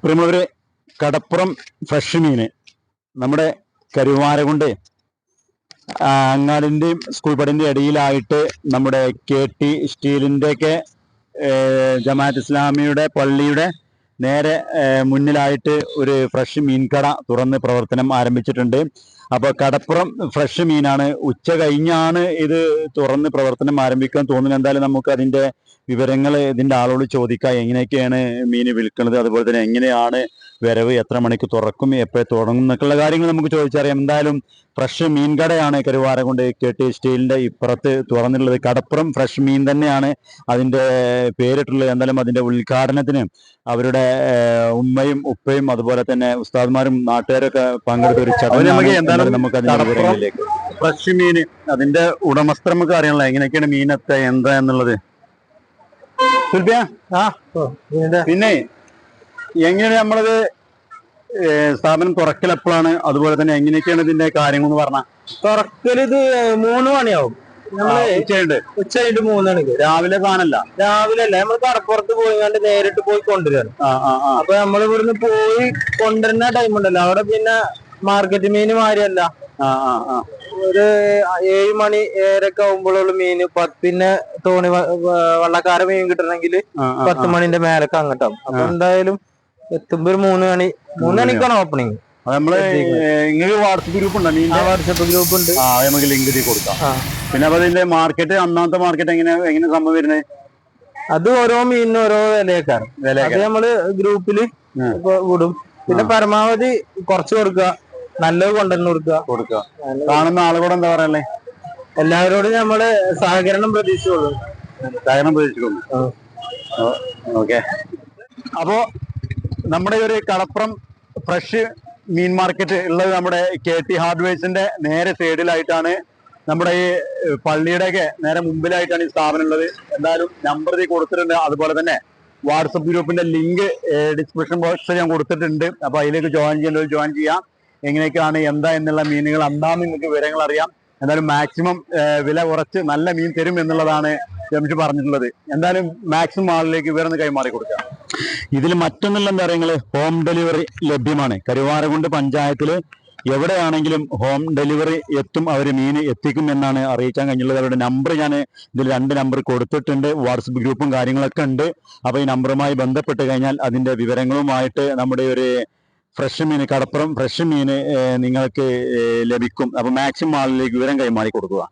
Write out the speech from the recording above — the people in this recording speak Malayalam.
പ്രിയമുള്ളവരെ കടപ്പുറം ഫ്രഷ് മീന്. നമ്മുടെ കരുവാരകുണ്ട് അങ്ങാടിന്റെയും സ്കൂൾ പടിന്റെ ഇടയിലായിട്ട് നമ്മുടെ കെ ടി സ്റ്റീലിന്റെ ഒക്കെ ജമാഅത്ത് ഇസ്ലാമിയുടെ പള്ളിയുടെ നേരെ മുന്നിലായിട്ട് ഒരു ഫ്രഷ് മീൻകട തുറന്ന് പ്രവർത്തനം ആരംഭിച്ചിട്ടുണ്ട്. അപ്പോൾ കടപ്പുറം ഫ്രഷ് മീനാണ്. ഉച്ച കഴിഞ്ഞാണ് ഇത് തുറന്ന് പ്രവർത്തനം ആരംഭിക്കാൻ തോന്നുന്നത്. എന്തായാലും നമുക്ക് അതിന്റെ വിവരങ്ങൾ ഇതിന്റെ ആളോട് ചോദിക്കാം. എങ്ങനെയൊക്കെയാണ് മീൻ വിൽക്കുന്നത്? അതുപോലെ തന്നെ എങ്ങനെയാണ് വരവ് എത്ര മണിക്ക് തുറക്കും എപ്പോൾ തുടങ്ങും എന്നൊക്കെയുള്ള കാര്യങ്ങൾ നമുക്ക് ചോദിച്ചറിയാം. എന്തായാലും ഫ്രഷ് മീൻ കടയാണ് കരുവാരം കൊണ്ട് കെ ടി സ്റ്റീലിന്റെ ഇപ്പുറത്ത് തുറന്നിട്ടുള്ളത്. കടപ്പുറം ഫ്രഷ് മീൻ തന്നെയാണ് അതിന്റെ പേരിട്ടുള്ളത്. എന്തായാലും അതിന്റെ ഉദ്ഘാടനത്തിന് അവരുടെ ഉമ്മയും ഉപ്പയും അതുപോലെ തന്നെ ഉസ്താദ്മാരും നാട്ടുകാരൊക്കെ പങ്കെടുത്ത ഒരു ചടങ്ങ് നമുക്ക് അതിന്റെ വിവരങ്ങളിലേക്ക്. ഫ്രഷ് മീൻ അതിന്റെ ഉടമസ്ഥ നമുക്ക് അറിയണല്ലോ എങ്ങനെയൊക്കെയാണ് മീനത്തെ എന്താ എന്നുള്ളത്. പിന്നെ എങ്ങനെ നമ്മളത് സ്ഥാപനം തുറക്കൽ എപ്പോഴാണ് അതുപോലെ തന്നെ എങ്ങനെയൊക്കെയാണ് ഇതിന്റെ കാര്യങ്ങൾ എന്ന് തുറക്കലിത് ഇത് മൂന്ന് മണിയാവും. ഉച്ചയുണ്ട്. ഉച്ച മൂന്ന് മണിക്ക്. രാവിലെ കാണല്ല. രാവിലെ അല്ല നമ്മൾ കടപ്പുറത്ത് പോയി കണ്ട് നേരിട്ട് പോയി കൊണ്ടുവരാണ്. അപ്പൊ നമ്മൾ ഇവിടുന്ന് പോയി കൊണ്ടുവരുന്ന ടൈം ഉണ്ടല്ലോ. അവിടെ പിന്നെ മാർക്കറ്റ് മീൻ മാറിയല്ല ഒരു ഏഴ് മണി ഏഴരൊക്കെ ആവുമ്പോഴുള്ള മീന് പിന്നെ തോണി വള്ളക്കാര മീൻ കിട്ടണമെങ്കിൽ പത്ത് മണിന്റെ മേലൊക്കെ അങ്ങോട്ടാവും. അപ്പൊ എന്തായാലും എത്തുമ്പോ ഒരു മൂന്ന് മണി മൂന്ന് മണിക്കാണ് ഓപ്പണിങ് നമ്മൾ വാട്സപ്പ് ഗ്രൂപ്പ് ഉണ്ടോ മീനിന്റെ വാട്സപ്പ് ഗ്രൂപ്പ് ഉണ്ട്. ആ നമുക്ക് ലിങ്ക് ഇതിൽ കൊടുക്കാം. പിന്നെ അപ്പൊ അതിന്റെ മാർക്കറ്റ് അന്നാമത്തെ മാർക്കറ്റ് എങ്ങനെ എങ്ങനെ സംഭവം വരുന്നത് അത് ഓരോ മീനിന് ഓരോ വിലയേക്കാണ് വില അത് നമ്മൾ ഗ്രൂപ്പിൽ വിടും. പിന്നെ പരമാവധി കുറച്ച് കൊടുക്കുക. നല്ലത് കൊണ്ടുവന്ന് കൊടുക്കുക. കൊടുക്കുക. കാണുന്ന ആളുകൂടെ എന്താ പറയല്ലേ എല്ലാവരോടും നമ്മൾ സഹകരണം പ്രതീക്ഷിച്ചുള്ളൂ. സഹകരണം പ്രതീക്ഷിക്കുന്നു. ഓക്കെ. അപ്പോ നമ്മുടെ ഒരു കടപ്പുറം ഫ്രഷ് മീൻ മാർക്കറ്റ് ഉള്ളത് നമ്മുടെ കെ ടി ഹാർഡ്വെയർസിന്റെ നേരെ സൈഡിലായിട്ടാണ് നമ്മുടെ ഈ പള്ളിയുടെയൊക്കെ നേരെ മുമ്പിലായിട്ടാണ് ഈ സ്ഥാപനം ഉള്ളത്. എന്തായാലും നമ്പർ കൊടുത്തിട്ടുണ്ട്. അതുപോലെ തന്നെ വാട്സപ്പ് ഗ്രൂപ്പിന്റെ ലിങ്ക് ഡിസ്ക്രിപ്ഷൻ ബോക്സിൽ ഞാൻ കൊടുത്തിട്ടുണ്ട്. അപ്പൊ അതിലേക്ക് ജോയിൻ ചെയ്യേണ്ടത് ജോയിൻ ചെയ്യാം. എങ്ങനെയൊക്കെയാണ് എന്താ എന്നുള്ള മീനുകൾ എന്താന്ന് നിങ്ങൾക്ക് വിവരങ്ങൾ അറിയാം. എന്തായാലും മാക്സിമം വില കുറച്ച് നല്ല മീൻ തരും എന്നുള്ളതാണ് ജംഷി പറഞ്ഞിട്ടുള്ളത്. എന്തായാലും മാക്സിമം ആളിലേക്ക് വിവരം കൈമാറി കൊടുക്കാം. ഇതിൽ മറ്റൊന്നുള്ള എന്താ പറയുക ഹോം ഡെലിവറി ലഭ്യമാണ് കരുവാരകുണ്ട് പഞ്ചായത്തിൽ എവിടെയാണെങ്കിലും ഹോം ഡെലിവറി എത്തും അവർ മീൻ എത്തിക്കും എന്നാണ് അറിയിക്കാൻ കഴിഞ്ഞുള്ളത് അവരുടെ നമ്പർ ഞാൻ ഇതിൽ രണ്ട് നമ്പർ കൊടുത്തിട്ടുണ്ട്. വാട്സപ്പ് ഗ്രൂപ്പും കാര്യങ്ങളൊക്കെ ഉണ്ട്. അപ്പോൾ ഈ നമ്പറുമായി ബന്ധപ്പെട്ട് കഴിഞ്ഞാൽ അതിന്റെ വിവരങ്ങളുമായിട്ട് നമ്മുടെ ഒരു ഫ്രഷ് മീൻ കടപ്പുറം ഫ്രഷ് മീൻ നിങ്ങൾക്ക് ലഭിക്കും. അപ്പോൾ മാക്സിമം ആളിലേക്ക് വിവരം കൈമാറി കൊടുക്കുക.